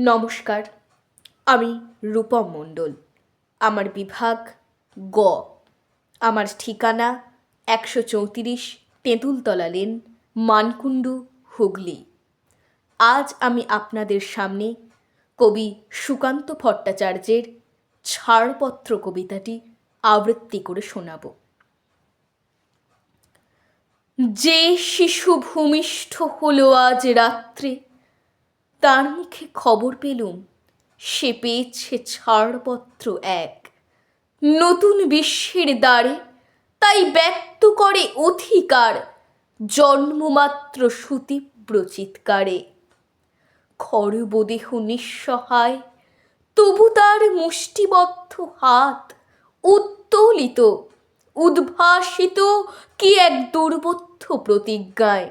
নমস্কার। আমি রূপম মণ্ডল। আমার বিভাগ গ। আমার ঠিকানা একশো চৌত্রিশ তেঁতুলতলা লেন, মানকুণ্ডু, হুগলি। আজ আমি আপনাদের সামনে কবি সুকান্ত ভট্টাচার্যের ছাড়পত্র কবিতাটি আবৃত্তি করে শোনাব। যে শিশু ভূমিষ্ঠ হলো আজ রাত্রে তার মুখে খবর পেলুম, সে পেয়েছে ছাড়পত্র এক। নতুন বিশ্বের দ্বারে তাই ব্যক্ত করে অধিকার, জন্মমাত্র সুতীব্র চিৎকারে। খরবদেহ নিঃসহায়, তবু তার মুষ্টিবদ্ধ হাত উত্তোলিত, উদ্ভাসিত কি এক দুর্বোধ্য প্রতিজ্ঞায়।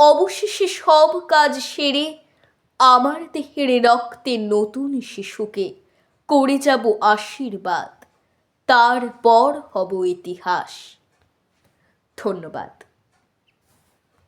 অবশেষে সব কাজ সেরে আমার দেহের রক্তে নতুন শিশুকে করে যাব আশীর্বাদ। তারপর হব ইতিহাস। ধন্যবাদ।